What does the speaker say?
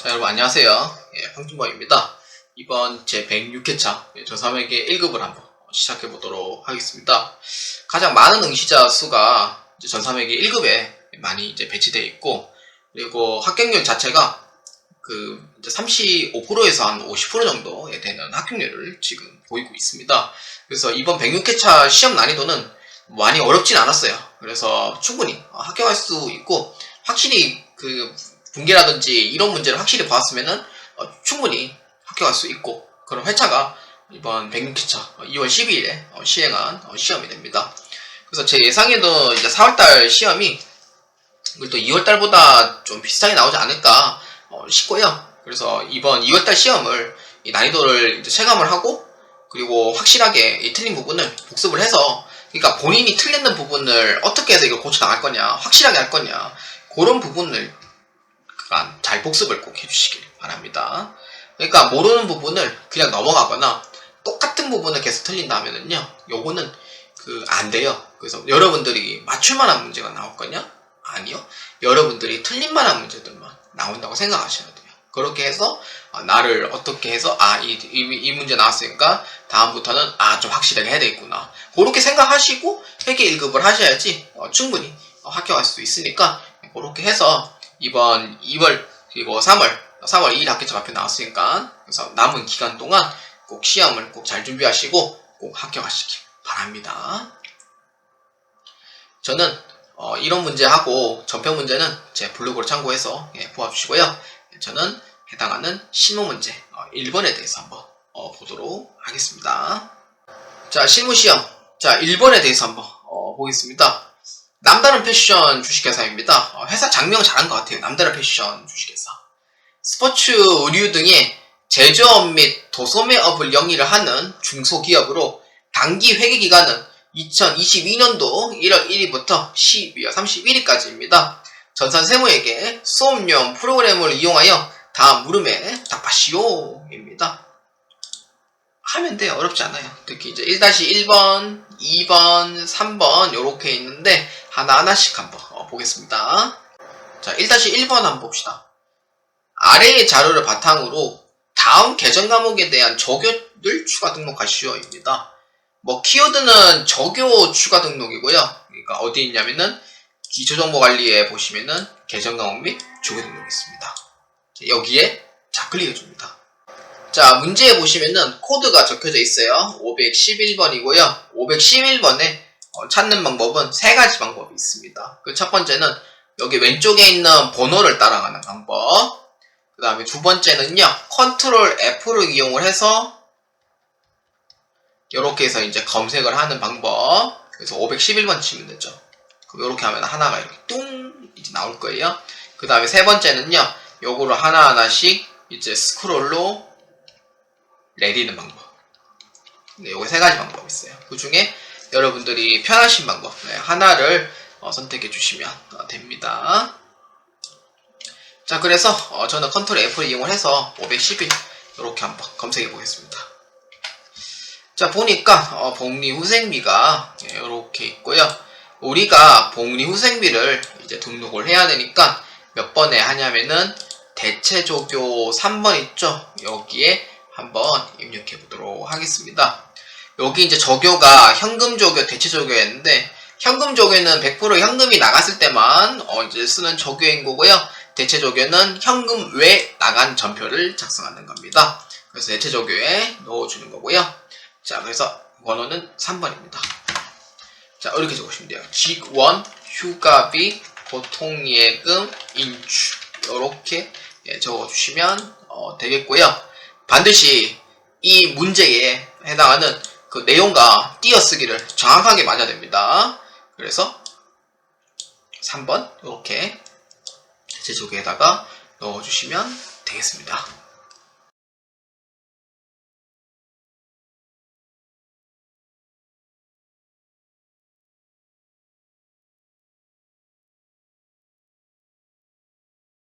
자, 여러분 안녕하세요. 예, 황준범입니다. 이번 제 106회차 예, 저3에게 1급을 한번 시작해 보도록 하겠습니다. 가장 많은 응시자 수가 전3에게 1급에 많이 이제 배치되어 있고, 그리고 합격률 자체가 그 35%에서 한 50% 정도 되는 합격률을 지금 보이고 있습니다. 그래서 이번 106회차 시험 난이도는 많이 어렵진 않았어요. 그래서 충분히 합격할 수 있고, 확실히 그 분계라든지 이런 문제를 확실히 봤으면은 어, 충분히 합격할 수 있고 그런 회차가 이번 106회차 2월 12일에 어, 시행한 어, 시험이 됩니다. 그래서 제 예상에도 이제 4월달 시험이 또 2월달보다 좀 비슷하게 나오지 않을까 어, 싶고요. 그래서 이번 2월달 시험을 이 난이도를 체감을 하고 그리고 확실하게 이 틀린 부분을 복습을 해서 그러니까 본인이 틀렸는 부분을 어떻게 해서 이걸 고쳐 나갈 거냐 확실하게 할 거냐 그런 부분을 그러니까 잘 복습을 꼭 해주시길 바랍니다. 그러니까 모르는 부분을 그냥 넘어가거나 똑같은 부분을 계속 틀린다면은요, 요거는 그 안 돼요. 그래서 여러분들이 맞출만한 문제가 나올 거냐? 아니요. 여러분들이 틀린만한 문제들만 나온다고 생각하셔야 돼요. 그렇게 해서 아, 나를 어떻게 해서 아이 이, 이 문제 나왔으니까 다음부터는 아 좀 확실하게 해야 되겠구나. 그렇게 생각하시고 회계 1급을 하셔야지 어, 충분히 어, 합격할 수 있으니까 그렇게 해서 이번 2월 그리고 3월 3월 2일 학기초 발표 나왔으니까 그래서 남은 기간 동안 꼭 시험을 꼭 잘 준비하시고 꼭 합격하시기 바랍니다. 저는 어, 이런 문제하고 전평 문제는 제 블로그를 참고해서 예, 보아주시고요. 저는 해당하는 실무 문제 어, 1번에 대해서 한번 어, 보도록 하겠습니다. 자 실무 시험 자 1번에 대해서 한번 어, 보겠습니다. 남다른 패션 주식회사입니다. 어, 회사 장명 잘한 것 같아요. 남다른 패션 주식회사. 스포츠 의류 등의 제조업 및 도소매업을 영위를 하는 중소기업으로 단기 회계 기간은 2022년도 1월 1일부터 12월 31일까지입니다. 전산 세무에게 수업용 프로그램을 이용하여 다음 물음에 답하시오입니다. 하면 돼요. 어렵지 않아요. 특히 이제 1-1번, 2번, 3번 이렇게 있는데 하나하나씩 한번 어, 보겠습니다. 자, 1-1번 한번 봅시다. 아래의 자료를 바탕으로 다음 계정 과목에 대한 적요를 추가 등록하시오입니다. 뭐 키워드는 적요 추가 등록이고요. 그러니까 어디 있냐면은 기초정보관리에 보시면은 계정 과목 및 적요 등록이 있습니다. 여기에 자 클릭해 줍니다. 자 문제에 보시면은 코드가 적혀져 있어요. 511번이고요. 511번에 어, 찾는 방법은 세 가지 방법이 있습니다. 그 첫 번째는 여기 왼쪽에 있는 번호를 따라가는 방법. 그 다음에 두 번째는요, 컨트롤 F를 이용을 해서 이렇게 해서 이제 검색을 하는 방법. 그래서 511번 치면 되죠. 그럼 이렇게 하면 하나가 이렇게 뚱 이제 나올 거예요. 그 다음에 세 번째는요, 요거를 하나하나씩 이제 스크롤로 내리는 방법. 네, 요거 세 가지 방법이 있어요. 그 중에 여러분들이 편하신 방법 네, 하나를 어, 선택해 주시면 어, 됩니다. 자 그래서 어, 저는 컨트롤 F를 이용을 해서 511 이렇게 한번 검색해 보겠습니다. 자 보니까 어, 복리후생비가 이렇게 있고요. 우리가 복리후생비를 이제 등록을 해야 되니까 몇 번에 하냐면은 대체조교 3번 있죠? 여기에 한번 입력해 보도록 하겠습니다. 여기 이제 조교가 현금조교, 대체조교였는데 현금조교는 100% 현금이 나갔을 때만 어 이제 쓰는 조교인 거고요. 대체조교는 현금 외 나간 전표를 작성하는 겁니다. 그래서 대체조교에 넣어주는 거고요. 자, 그래서 번호는 3번입니다. 자, 이렇게 적으시면 돼요. 직원, 휴가비, 보통 예금, 인출 이렇게 예, 적어주시면 어, 되겠고요. 반드시 이 문제에 해당하는 그 내용과 띄어쓰기를 정확하게 맞아야 됩니다. 그래서 3번 이렇게 제조기에다가 넣어주시면 되겠습니다.